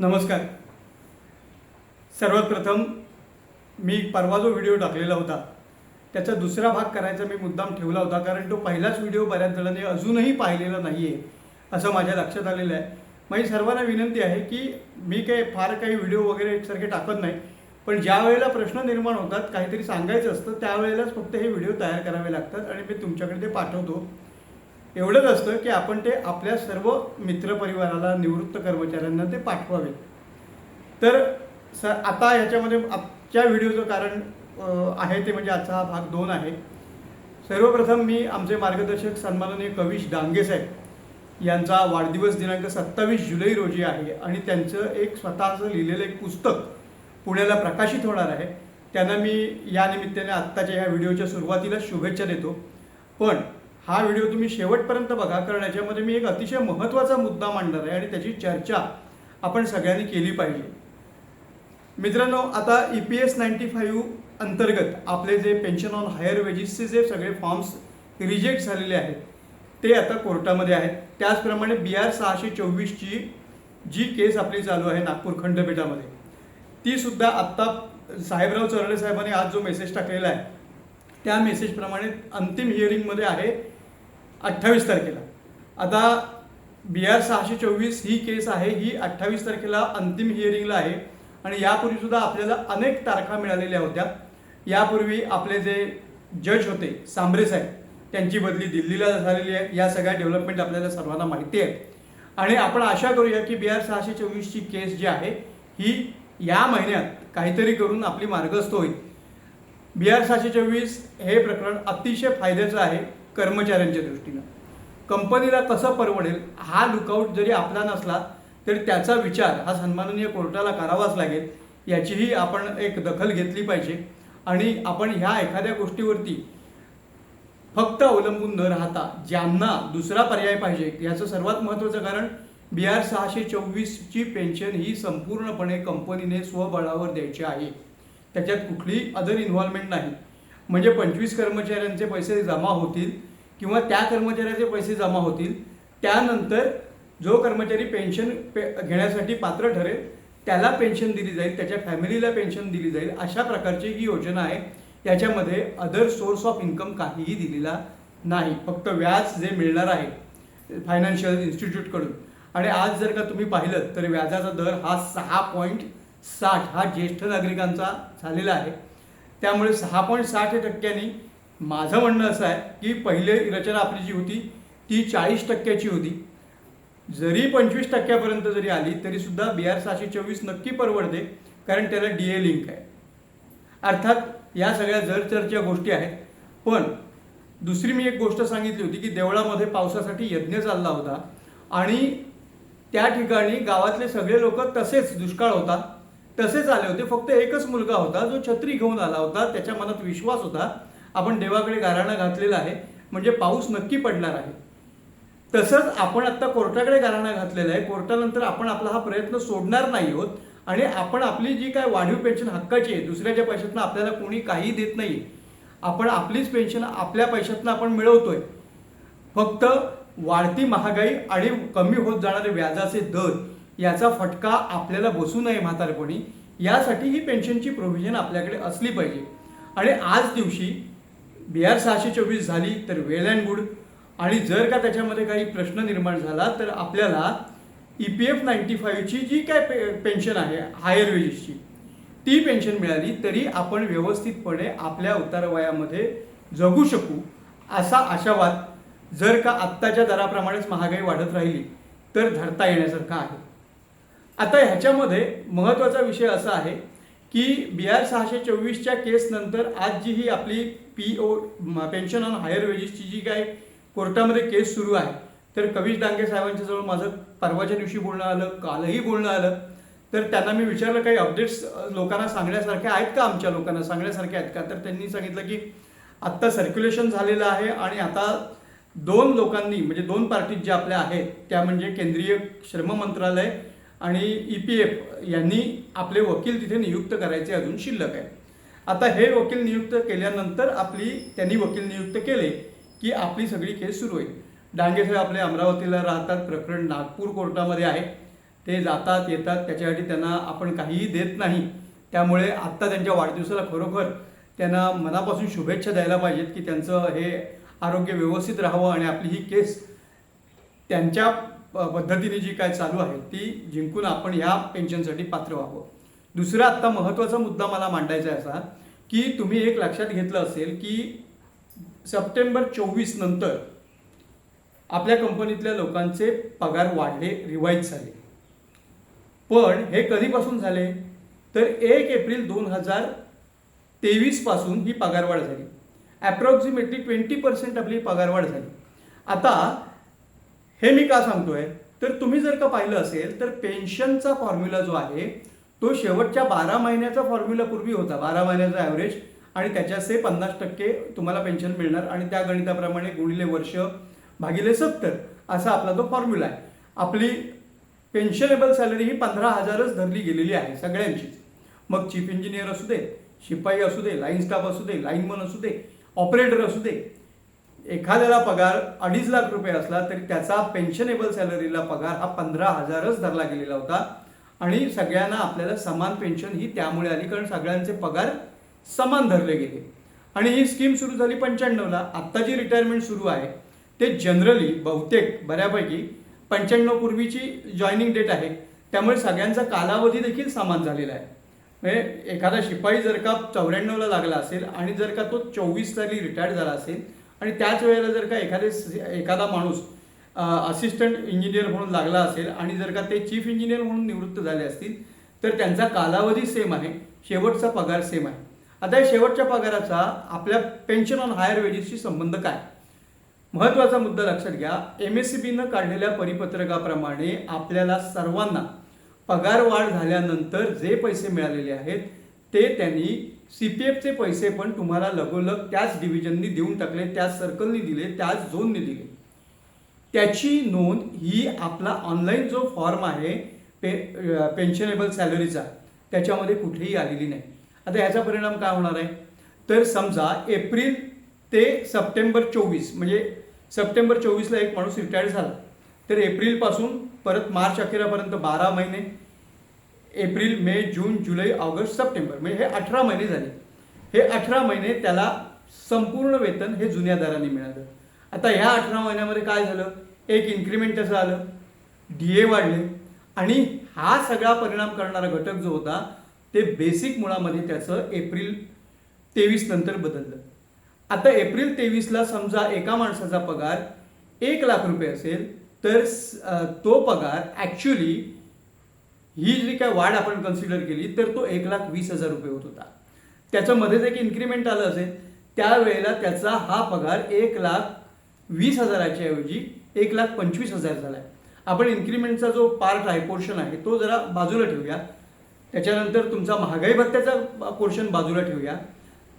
नमस्कार. सर्वात प्रथम मी परवा जो व्हिडिओ टाकलेला होता त्याचा दुसरा भाग करायचा मी मुद्दाम ठेवला होता कारण तो पहिलाच व्हिडिओ बऱ्याच जणांनी अजूनही पाहिलेला नाही आहे असं माझ्या लक्षात आलेलं आहे. माझी सर्वांना विनंती आहे की मी काही फार काही व्हिडिओ वगैरे एकसारखे टाकत नाही पण ज्या वेळेला प्रश्न निर्माण होतात काहीतरी सांगायचं असतं त्यावेळेलाच फक्त हे व्हिडिओ तयार करावे लागतात आणि मी तुमच्याकडे ते पाठवतो. एवढंच असतं की आपण ते आपल्या सर्व मित्रपरिवाराला निवृत्त कर्मचाऱ्यांना ते पाठवावे तर स आता ह्याच्यामध्ये आजच्या व्हिडिओचं कारण आहे ते म्हणजे आजचा हा भाग दोन आहे. सर्वप्रथम मी आमचे मार्गदर्शक सन्माननीय कविश डांगेसाहेब यांचा वाढदिवस दिनांक सत्तावीस जुलै रोजी आहे आणि त्यांचं एक स्वतःचं लिहिलेलं एक पुस्तक पुण्याला प्रकाशित होणार आहे. त्यांना मी या निमित्ताने आत्ताच्या ह्या व्हिडिओच्या सुरुवातीला शुभेच्छा देतो. पण हा व्हिडिओ तुम्ही शेवटपर्यंत बघा कारण याच्यामध्ये मी एक अतिशय महत्त्वाचा मुद्दा मांडणार आहे आणि त्याची चर्चा आपण सगळ्यांनी केली पाहिजे. मित्रांनो आता E P S ninety five अंतर्गत आपले जे पेन्शन ऑन हायर वेजेसचे जे सगळे फॉर्म्स रिजेक्ट झालेले आहेत. ते आता कोर्टामध्ये आहेत. त्याचप्रमाणे बी आर सहाशे चोवीसची जी केस आपली चालू आहे नागपूर खंडपीठामध्ये ती सुद्धा आत्ता साहेबराव चरणे साहेबांनी आज जो मेसेज टाकलेला आहे त्या मेसेजप्रमाणे अंतिम हिअरिंगमध्ये आहे. अठ्ठावीस तारखेला. आता बी आर सहाशे चोवीस ही केस आहे ही अठ्ठावीस तारखेला अंतिम हिअरिंगला आहे. आणि यापूर्वीसुद्धा आपल्याला अनेक तारखा मिळालेल्या होत्या. यापूर्वी आपले जे जज होते सांबरे साहेब त्यांची बदली दिल्लीला झालेली आहे. या सगळ्या डेव्हलपमेंट आपल्याला सर्वांना माहिती आहे आणि आपण आशा करूया की बी आर सहाशे चोवीसची केस जी आहे ही या महिन्यात काहीतरी करून आपली मार्गस्थ होईल. बी आर सहाशे चोवीस हे प्रकरण अतिशय फायद्याचं आहे. कर्मचाऱ्यांच्या दृष्टीनं. कंपनीला कसं परवडेल हा लुकआउट जरी आपला नसला तरी त्याचा विचार हा सन्माननीय कोर्टाला करावाच लागेल याचीही आपण एक दखल घेतली पाहिजे. आणि आपण ह्या एखाद्या गोष्टीवरती फक्त अवलंबून न राहता ज्यांना दुसरा पर्याय पाहिजे याचं सर्वात महत्त्वाचं कारण बी आर सहाशे चोवीसची पेन्शन ही संपूर्णपणे कंपनीने स्वबळावर द्यायची आहे. त्याच्यात कुठलीही अदर इन्व्हॉल्वमेंट नाही. म्हणजे पंचवीस कर्मचाऱ्यांचे पैसे जमा होतील किंवा त्या कर्मचाऱ्याचे पैसे जमा होतील त्यानंतर जो कर्मचारी पेन्शन पे घेण्यासाठी पात्र ठरेल त्याला पेन्शन दिली जाईल त्याच्या फॅमिलीला पेन्शन दिली जाईल अशा प्रकारची ही योजना आहे. याच्यामध्ये अदर सोर्स ऑफ इन्कम काहीही दिलेला नाही. फक्त व्याज जे मिळणार आहे फायनान्शियल इन्स्टिट्यूटकडून आणि आज जर का तुम्ही पाहिलं तर व्याजाचा दर हा सहा पॉईंट साठ हा ज्येष्ठ नागरिकांचा झालेला आहे. त्यामुळे सहा पॉईंट साठ टक्क्यांनी माझं म्हणणं असं आहे की पहिले रचना आपली जी होती ती चाळीस टक्क्याची होती. जरी पंचवीस टक्क्यापर्यंत जरी आली तरीसुद्धा बी आर सहाशे चोवीस नक्की परवडते कारण त्याला डी ए लिंक आहे. अर्थात या सगळ्या जरचरच्या गोष्टी आहेत पण दुसरी मी एक गोष्ट सांगितली होती की देवळामध्ये पावसासाठी यज्ञ चालला होता आणि त्या ठिकाणी गावातले सगळे लोक तसेच दुष्काळ होता. तसेच आले होते. फक्त एकच मुलगा होता जो छत्री घेऊन आला होता. त्याच्या मनात विश्वास होता. आपण देवाकडे गाराणा घातलेला आहे. म्हणजे पाऊस नक्की पडणार आहे. तसंच आपण आत्ता कोर्टाकडे गाराणा घातलेला आहे. कोर्टानंतर आपण आपला हा प्रयत्न सोडणार नाही आहोत. आणि आपण आपली जी काय वाढीव पेन्शन हक्काची आहे दुसऱ्याच्या पैशातनं आपल्याला कोणी काही देत नाही आपण आपलीच पेन्शन आपल्या पैशातनं आपण मिळवतोय. फक्त वाढती महागाई आणि कमी होत जाणारे व्याजाचे दर याचा फटका आपल्याला बसू नये म्हातारपणी. यासाठी ही पेन्शनची प्रोव्हिजन आपल्याकडे असली पाहिजे. आणि आज दिवशी बी आर सहाशे चोवीस झाली तर वेल अँड गुड आणि जर का त्याच्यामध्ये काही प्रश्न निर्माण झाला तर आपल्याला ई पी एफ नाईन्टी फाईव्हची जी काय पे पेन्शन आहे हायर वेजेसची ती पेन्शन मिळाली तरी आपण व्यवस्थितपणे आपल्या उतारवयामध्ये जगू शकू असा आशावाद जर का आत्ताच्या दराप्रमाणेच महागाई वाढत राहिली तर धरता येण्यासारखा आहे. आता ह्याच्यामध्ये महत्त्वाचा विषय असा आहे की बी आर सहाशे चोवीसच्या केसनंतर आज जी ही आपली P O pension on higher वेजेसची जी काय कोर्टामध्ये केस सुरू आहे तर कविश डांगे साहेबांच्या जवळ माझं परवाच्या दिवशी बोलणं आलं कालही बोलणं आलं. तर त्यांना मी विचारलं काही अपडेट्स लोकांना सांगण्यासारख्या आहेत का आमच्या लोकांना? सांगण्यासारख्या आहेत का? तर त्यांनी सांगितलं की आत्ता सर्क्युलेशन झालेलं आहे आणि आता दोन लोकांनी म्हणजे दोन पार्टीज ज्या आपल्या आहेत त्या म्हणजे केंद्रीय श्रम मंत्रालय आणि ई पी एफ यांनी आपले वकील तिथे नियुक्त करायचे अजून शिल्लक आहे. आता हे वकील नियुक्त केल्यानंतर आपली त्यांनी वकील नियुक्त केले की आपली सगळी केस सुरू होईल. डांगे साहेब आपले अमरावतीला राहतात प्रकरण नागपूर कोर्टामध्ये आहे. ते जातात येतात त्याच्यासाठी त्यांना आपण काहीही देत नाही. त्यामुळे आत्ता त्यांच्या वाढदिवसाला खरोखर त्यांना मनापासून शुभेच्छा द्यायला पाहिजेत की त्यांचं हे आरोग्य व्यवस्थित राहावं आणि आपली ही केस त्यांच्या पद्धतीने जी काय चालू आहे ती जिंकून आपण ह्या पेन्शनसाठी पात्र व्हावं. दुसरा आत्ता महत्त्वाचा मुद्दा मला मांडायचा आहे असा की तुम्ही एक लक्षात घेतलं असेल की सप्टेंबर चोवीस नंतर आपल्या कंपनीतल्या लोकांचे पगार वाढले रिवाईज झाले. पण हे कधीपासून झाले? तर एक एप्रिल दोन हजार तेवीसपासून ही पगारवाढ झाली. ॲप्रॉक्सिमेटली ट्वेंटी पर्सेंट आपली पगारवाढ झाली. आता हे मी का सांगतोय? तर तुम्ही जर का पाहिलं असेल तर पेन्शनचा फॉर्म्युला जो आहे तो शेवटच्या बारा महिन्याचा फॉर्म्युला पूर्वी होता. बारा महिन्याचा ॲव्हरेज आणि त्याच्याचे पन्नास टक्के तुम्हाला पेन्शन मिळणार आणि त्या गणिताप्रमाणे गुणिले वर्ष भागिले सत्तर असा आपला तो फॉर्म्युला आहे. आपली पेन्शनेबल सॅलरी ही पंधरा हजारच धरली गेलेली आहे सगळ्यांचीच मग चीफ इंजिनियर असू दे शिपाई असू दे लाईन स्टाफ असू दे लाईनमन असू दे ऑपरेटर असू दे एखाद्याला पगार अडीच लाख रुपये असला तरी त्याचा पेन्शनेबल सॅलरीला पगार हा पंधरा हजारच धरला गेलेला होता. आणि सगळ्यांना आपल्याला समान पेन्शन ही त्यामुळे आली कारण सगळ्यांचे पगार समान धरले गेले. आणि ही स्कीम सुरू झाली पंच्याण्णवला. आत्ता जी रिटायरमेंट सुरू आहे ते जनरली बहुतेक बऱ्यापैकी पंच्याण्णव पूर्वीची जॉईनिंग डेट आहे. त्यामुळे सगळ्यांचा कालावधी देखील समान झालेला आहे. म्हणजे एखादा शिपाई जर का चौऱ्याण्णवला लागला असेल आणि जर का तो चोवीस साली रिटायर्ड झाला असेल आणि त्याच वेळेला जर का एखादे एखादा माणूस असिस्टंट इंजिनियर म्हणून लागला असेल आणि जर का ते चीफ इंजिनियर म्हणून निवृत्त झाले असतील तर त्यांचा कालावधी सेम आहे शेवटचा पगार सेम आहे. आता या शेवटच्या पगाराचा आपल्या पेन्शन ऑन हायर वेजेसशी संबंध काय? महत्त्वाचा मुद्दा लक्षात घ्या एम एस सी बीनं काढलेल्या परिपत्रकाप्रमाणे आपल्याला सर्वांना पगार वाढ झाल्यानंतर जे पैसे मिळालेले आहेत ते त्यांनी सी पी एफचे पैसे पण तुम्हाला लगोलग त्याच डिव्हिजननी देऊन टाकले त्याच सर्कलनी दिले त्याच झोननी दिले. त्याची नोंद ही आपला ऑनलाईन जो फॉर्म आहे पे पेन्शनेबल सॅलरीचा त्याच्यामध्ये कुठेही आलेली नाही. आता ह्याचा परिणाम काय होणार आहे? तर समजा एप्रिल ते सप्टेंबर चोवीस म्हणजे सप्टेंबर चोवीसला एक माणूस रिटायर्ड झाला. तर एप्रिलपासून परत मार्च अखेरापर्यंत बारा महिने एप्रिल मे जून जुलै ऑगस्ट सप्टेंबर. म्हणजे हे अठरा महिने झाले. हे अठरा महिने त्याला संपूर्ण वेतन हे जुन्या दराने मिळालं. आता ह्या अठरा महिन्यामध्ये काय झालं? एक इन्क्रीमेंट त्याचं आलं. डी ए वाढले. आणि हा सगळा परिणाम करणारा घटक जो होता ते बेसिक मुळामध्ये त्याचं एप्रिल तेवीस नंतर बदललं. आता एप्रिल तेवीसला समजा एका माणसाचा पगार एक लाख रुपये असेल तर तो पगार ॲक्च्युली ही जी काय वाढ आपण कन्सिडर केली तर तो एक लाख वीस हजार रुपये होत होता. त्याचं मध्येच एक इन्क्रीमेंट आलं असेल त्यावेळेला त्याचा हा पगार एक लाख वीस हजाराच्या ऐवजी एक लाख पंचवीस हजार झाला आहे आपण इन्क्रिमेंटचा जो पार्ट आहे पोर्शन आहे तो जरा बाजूला ठेवूया. त्याच्यानंतर तुमचा महागाई भत्त्याचा पोर्शन बाजूला ठेवूया.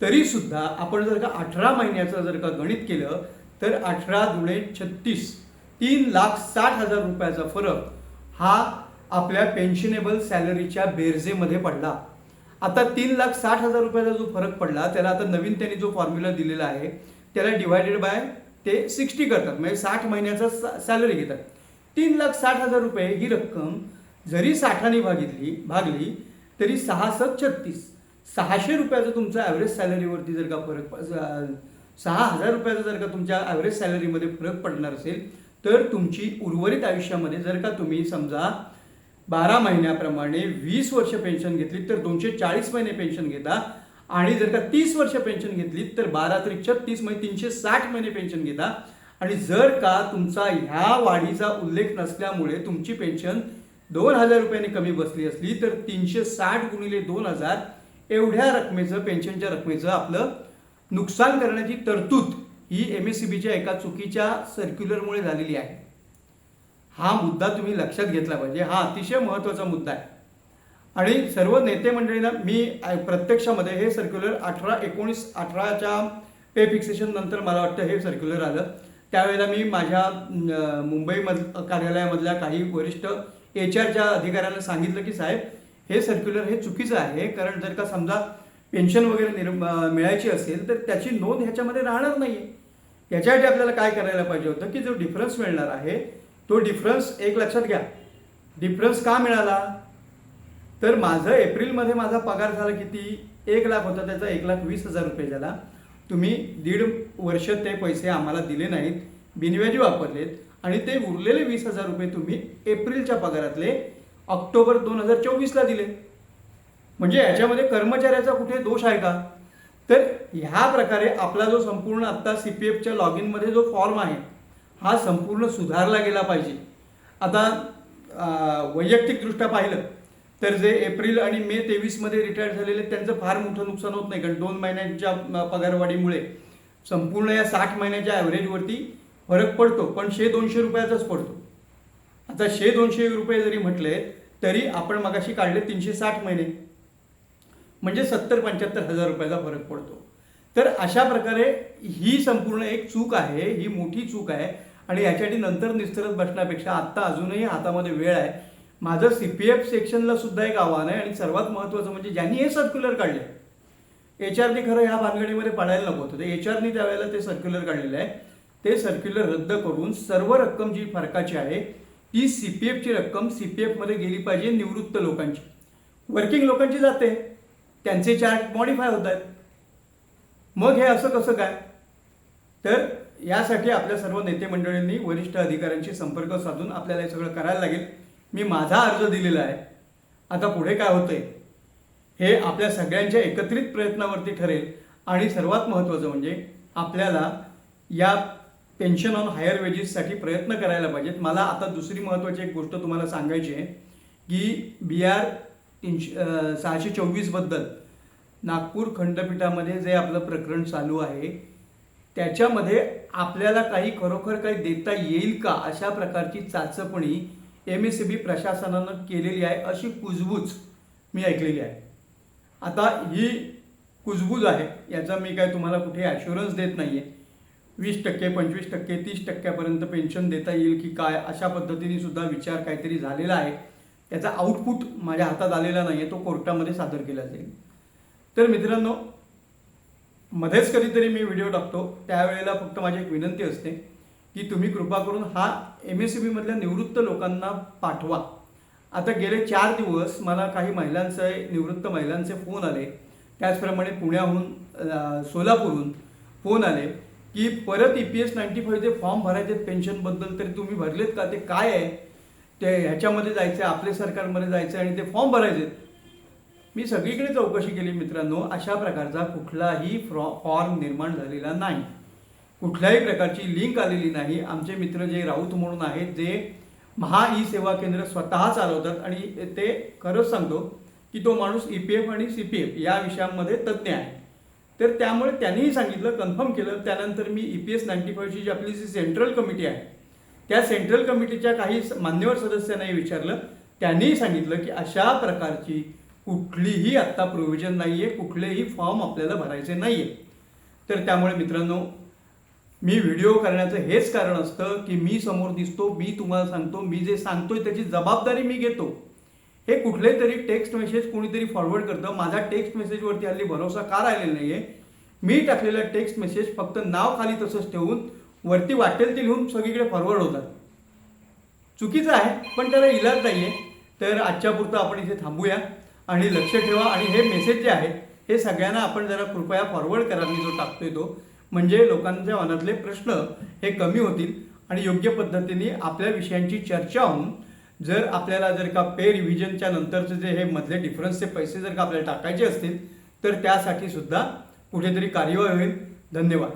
तरीसुद्धा आपण जर का अठरा महिन्याचं जर का गणित केलं तर अठरा दुणे छत्तीस तीन लाख साठ हजार रुपयाचा फरक हा आपल्या पेन्शनेबल सॅलरीच्या बेरजेमध्ये पडला. आता तीन लाख साठ हजार रुपयाचा जो फरक पडला त्याला आता नवीन त्यांनी जो फॉर्म्युला दिलेला आहे त्याला डिवायडेड बाय ते सिक्स्टी करतात. म्हणजे साठ महिन्याचा सॅलरी घेतात. तीन लाख साठ हजार रुपये ही रक्कम जरी साठाने भागितली भागली तरी सहा सत छत्तीस सहाशे रुपयाचा तुमचा ॲव्हरेज सॅलरीवरती जर का फरक सहा हजार रुपयाचा जर का तुमच्या ॲव्हरेज सॅलरीमध्ये फरक पडणार असेल तर तुमची उर्वरित आयुष्यामध्ये जर का तुम्ही समजा बारा महिन्याप्रमाणे वीस वर्ष पेन्शन घेतली तर दोनशे चाळीस महिने पेन्शन घेता. आणि जर का तीस वर्ष पेन्शन घेतली तर बारा तरी छत्तीस म्हणजे तीनशे साठ महिने पेन्शन घेता. आणि जर का तुमचा ह्या वाढीचा उल्लेख नसल्यामुळे तुमची पेन्शन दोन हजार रुपयाने कमी बसली असली तर तीनशे साठ गुणिले दोन हजार एवढ्या रकमेचं पेन्शनच्या रकमेचं आपलं नुकसान करण्याची तरतूद ही एम एस सी बीच्या एका चुकीच्या सर्क्युलरमुळे झालेली आहे. हा मुद्दा तुम्ही लक्षात घेतला पाहिजे. हा अतिशय महत्त्वाचा मुद्दा आहे. आणि सर्व नेते मंडळींना मी प्रत्यक्षामध्ये हे सर्क्युलर अठरा एकोणीस अठराच्या पे फिक्सेशन नंतर मला वाटतं हे सर्क्युलर आलं. त्यावेळेला मी माझ्या मुंबईमध कार्यालयामधल्या काही वरिष्ठ एच आरच्या अधिकाऱ्यांना सांगितलं की साहेब हे सर्क्युलर हे चुकीचं आहे. कारण जर का समजा पेन्शन वगैरे निर् मिळायची असेल तर त्याची नोंद ह्याच्यामध्ये राहणार नाही आहे याच्यासाठी आपल्याला काय करायला पाहिजे होतं की जो डिफरन्स मिळणार आहे तो डिफरन्स एक लक्षात घ्या. डिफरन्स का मिळाला? तर माझं एप्रिलमध्ये माझा पगार झाला किती? एक लाख होता त्याचा एक लाख वीस हजार रुपये झाला. तुम्ही दीड वर्ष ते पैसे आम्हाला दिले नाहीत बिनव्याजी वापरलेत आणि ते उरलेले वीस हजार रुपये तुम्ही एप्रिलच्या पगारातले ऑक्टोबर दोन हजार चोवीसला दिले. म्हणजे याच्यामध्ये कर्मचाऱ्याचा कुठे दोष आहे का? तर ह्या प्रकारे आपला जो संपूर्ण आत्ता सी पी एफच्या लॉग इनमध्ये जो फॉर्म आहे हा संपूर्ण सुधारला गेला पाहिजे. आता वैयक्तिकदृष्ट्या पाहिलं तर जे एप्रिल आणि मे तेवीसमध्ये रिटायर झालेले त्यांचं फार मोठं नुकसान होत नाही कारण दोन महिन्यांच्या पगारवाढीमुळे संपूर्ण या साठ महिन्याच्या ॲव्हरेजवरती फरक पडतो पण शे दोनशे रुपयाचाच पडतो. आता शे दोनशे रुपये जरी म्हटले तरी आपण मगाशी काढले तीनशे साठ महिने. म्हणजे सत्तर पंच्याहत्तर हजार रुपयाचा फरक पडतो. तर अशा प्रकारे ही संपूर्ण एक चूक आहे ही मोठी चूक आहे आणि याच्यासाठी नंतर निस्तरत बसण्यापेक्षा आत्ता अजूनही हातामध्ये वेळ आहे. माझं सी पी एफ सेक्शनला सुद्धा एक आव्हान आहे आणि सर्वात महत्त्वाचं म्हणजे ज्यांनी हे सर्क्युलर काढले एच आरने खरं ह्या भानगडीमध्ये पडायला नको होतं. एच आरनी त्यावेळेला ते सर्क्युलर काढलेलं आहे. ते सर्क्युलर रद्द करून सर्व रक्कम जी फरकाची आहे ती सी पी एफची रक्कम सी पी एफमध्ये गेली पाहिजे निवृत्त लोकांची. वर्किंग लोकांची जाते. त्यांचे चार्ज मॉडिफाय होत आहेत मग हे असं कसं काय? तर यासाठी आपल्या सर्व नेते मंडळींनी वरिष्ठ अधिकाऱ्यांशी संपर्क साधून आपल्याला हे सगळं करायला लागेल. मी माझा अर्ज दिलेला आहे. आता पुढे काय होतंय? हे आपल्या सगळ्यांच्या एकत्रित प्रयत्नावरती ठरेल. आणि सर्वात महत्त्वाचं म्हणजे आपल्याला या पेन्शन ऑन हायर वेजेससाठी प्रयत्न करायला पाहिजेत. मला आता दुसरी महत्त्वाची एक गोष्ट तुम्हाला सांगायची आहे की बी आर तीनशे सहाशे चोवीसबद्दल नागपूर खंडपीठामध्ये जे आपलं प्रकरण चालू आहे त्याच्यामध्ये आपल्याला काही खरोखर काही देता येईल का अशा प्रकारची चाचपणी एम एस सी बी प्रशासनानं केलेली आहे अशी कुजबूज मी ऐकलेली आहे. आता ही कुजबूज आहे याचा मी काय तुम्हाला कुठे ॲश्युरन्स देत नाही आहे वीस टक्के पंचवीस टक्के तीस टक्क्यापर्यंत पेन्शन देता येईल की काय अशा पद्धतीने सुद्धा विचार काहीतरी झालेला आहे. त्याचा आउटपुट माझ्या हातात आलेला नाही आहे तो कोर्टामध्ये सादर केला जाईल. तर मित्रांनो मध्येच कधीतरी मी व्हिडिओ टाकतो. त्यावेळेला फक्त माझी एक विनंती असते की तुम्ही कृपा करून हा एम एस सी बीमधल्या निवृत्त लोकांना पाठवा. आता गेले चार दिवस मला काही महिलांचे निवृत्त महिलांचे फोन आले. त्याचप्रमाणे पुण्याहून सोलापूरहून फोन आले की परत ई पी एस नाईन्टी फाईव्हचे फॉर्म भरायचे पेन्शनबद्दल तरी तुम्ही भरलेत का? ते काय आहे? ते ह्याच्यामध्ये जायचं आहे आपल्या सरकारमध्ये जायचं आहे आणि ते फॉर्म भरायचे मी सगळीकडे चौकशी केली मित्रांनो अशा प्रकारचा कुठलाही फ्रॉ फॉर्म निर्माण झालेला नाही. कुठल्याही प्रकारची लिंक आलेली नाही. आमचे मित्र जे राऊत म्हणून आहेत जे महा ई सेवा केंद्र स्वतः चालवतात आणि ते खरंच सांगतो की तो माणूस ई पी एफ आणि सी पी एफ या विषयांमध्ये तज्ज्ञ आहे. तर त्यामुळे त्यांनीही सांगितलं कन्फर्म केलं. त्यानंतर मी ई पी एस नाईन्टी फाईव्हची जी आपली जी सेंट्रल कमिटी आहे त्या सेंट्रल कमिटीच्या काही मान्यवर सदस्यांनाही विचारलं. त्यांनीही सांगितलं की अशा प्रकारची कुठलीही आत्ता प्रोव्हिजन नाही आहे कुठलेही फॉर्म आपल्याला भरायचे नाही आहे तर त्यामुळे मित्रांनो मी व्हिडिओ करण्याचं हेच कारण असतं की मी समोर दिसतो मी तुम्हाला सांगतो मी जे सांगतोय त्याची जबाबदारी मी घेतो. हे कुठले तरी टेक्स्ट मेसेज कोणीतरी फॉरवर्ड करतं. माझा टेक्स्ट मेसेजवरती हल्ली भरोसा का राहिलेला नाही आहे मी टाकलेला टेक्स्ट मेसेज फक्त नाव खाली तसंच ठेवून वरती वाटेल ते लिहून सगळीकडे फॉरवर्ड होतात. चुकीचं आहे पण त्याला इलाज नाही आहे तर आजच्या पुरतं आपण इथे थांबूया. आणि लक्ष ठेवा. आणि हे मेसेज जे आहेत हे सगळ्यांना आपण जरा कृपया फॉरवर्ड करा. मी जो टाकतोय तो. म्हणजे लोकांच्या मनातले प्रश्न हे कमी होतील आणि योग्य पद्धतीने आपल्या विषयांची चर्चा होऊन जर आपल्याला जर का पे रिव्हिजनच्या नंतरचे जे हे मधले डिफरन्सचे पैसे जर का आपल्याला टाकायचे असतील तर त्यासाठी सुद्धा कुठेतरी कार्यवाही होईल. धन्यवाद.